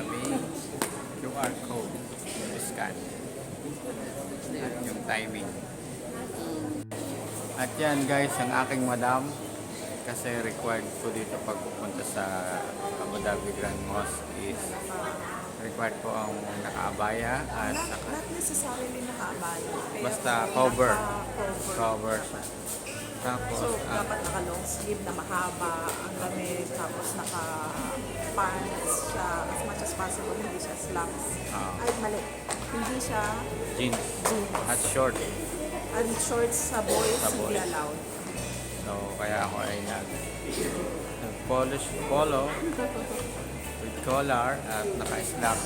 aming QR code. Scan. At yung timing. At yan guys, ang aking madam. Kasi required po dito pag pupunta sa Abu Dhabi Grand Mosque is required po ang nakaabaya at Not, naka, not necessarily nakaabaya. Basta cover. naka-cover. cover siya. Tapos, So, ah, dapat naka long sleeve na mahaba ang damit, tapos naka pants siya as much as possible, hindi siya slacks. Ah. Ay, mali. Hindi siya jeans jeans. at short. And shorts sa boys, Sa hindi boys. allowed. So, kaya ako ay nag nag-polish polo with collar at naka-slap.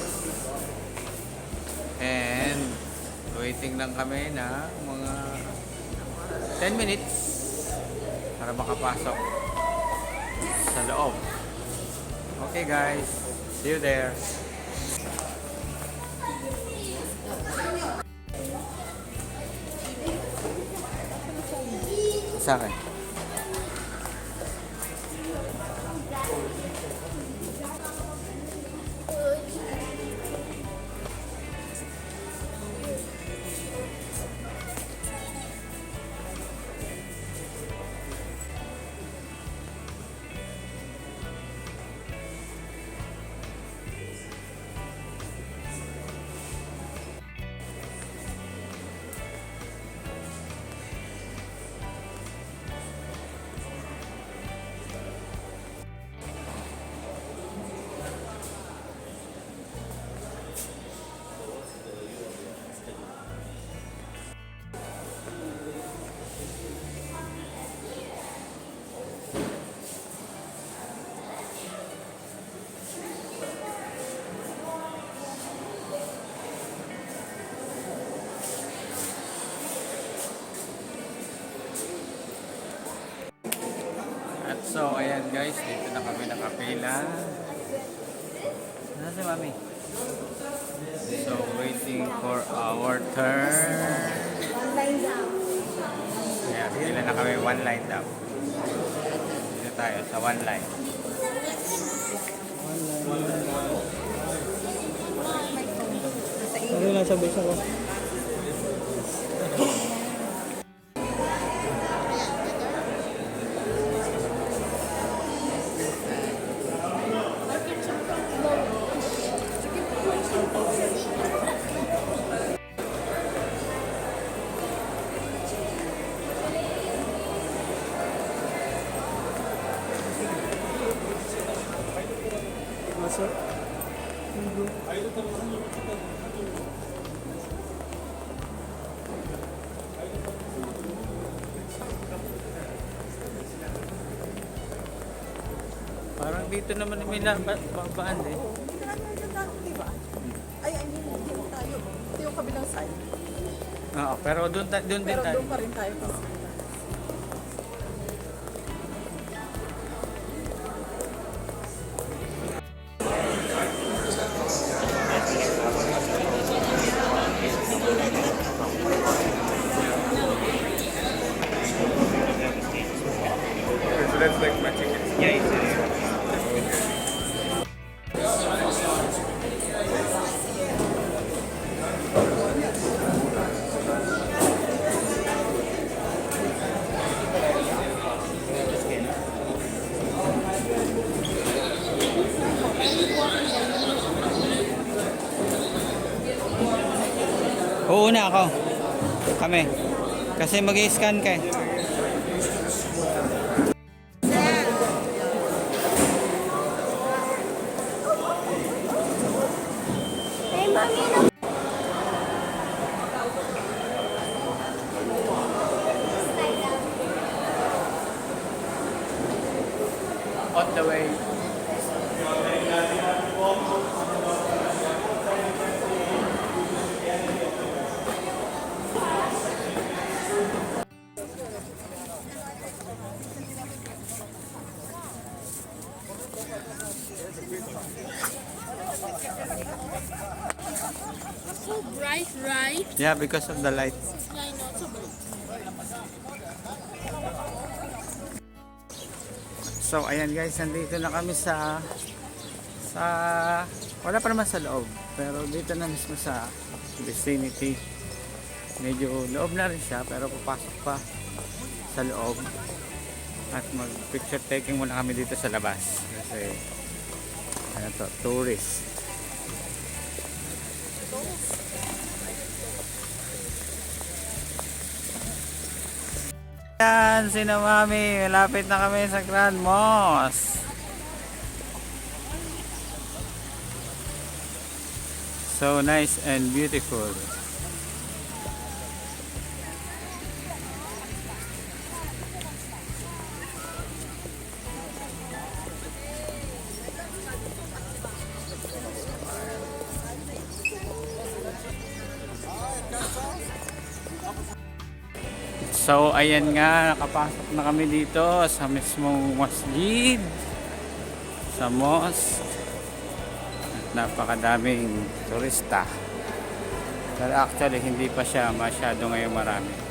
And waiting lang kami na mga 10 minutes para makapasok sa loob. Okay guys, see you there. Sa akin. Guys, dito na kami nakapila. Nasa si mami? So, waiting for our turn. Ayan, pila na kami, one line daw. Dito tayo sa one line. Ano yung nasa bulsa ko? Masuk. Parang dito naman may naba- babaan eh. Na naman yung dati, di ba? Ay, I mean, hindi mo tayo. Ito yung kabilang side. Oo, pero doon, doon din Pero tayo. doon pa rin tayo kasi. Uuna ako. Kami. Kasi mag-scan ka eh. On the way. Yeah, because of the light. So ayan guys, nandito na kami sa sa wala pa naman sa loob, pero dito na mismo sa vicinity. Medyo loob na rin siya, pero papasok pa sa loob. At mag picture taking muna kami dito sa labas kasi ano to, tourist. Yan, sino mami, malapit na kami sa Grand Mosque. So nice and beautiful. So ayan nga, nakapasok na kami dito sa mismong masjid. Sa mosque. At napakadaming turista. Pero actually hindi pa siya masyado ngayong marami.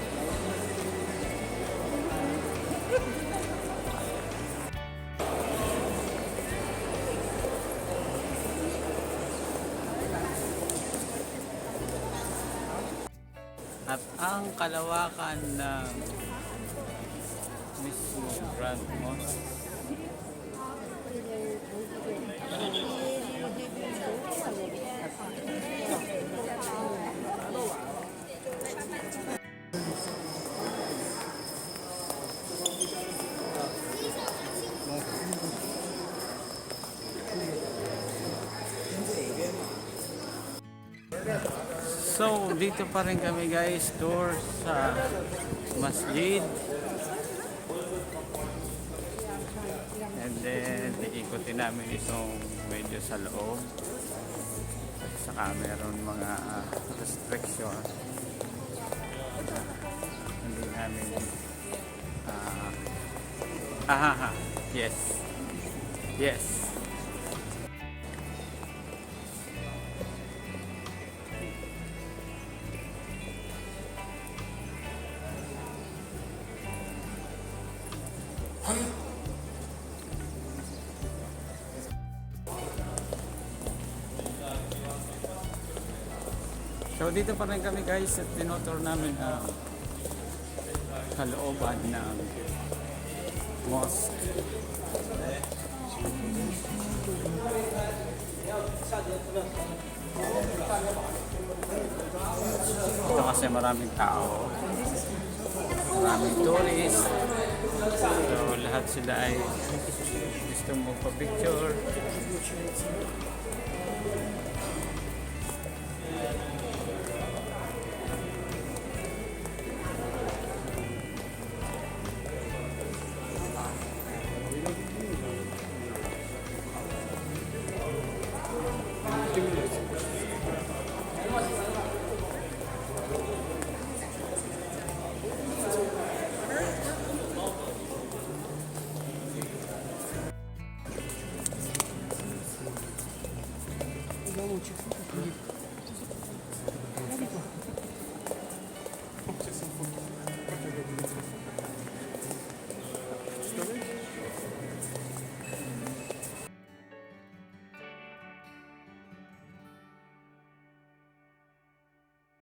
At ang kalawakan ng mismo Grand Mosque dito pa rin kami guys, tour sa masjid. And then, iikutin namin itong medyo sa loob. At saka meron mga ah, restriction. Hindi namin ah ah, ah, yes. Yes. So dito pa rin kami guys at tinotour namin ang kalooban ng mosque. Ito kasi maraming tao. Maraming tourist. So lahat sila ay gusto magpa-picture. Ikaw mo,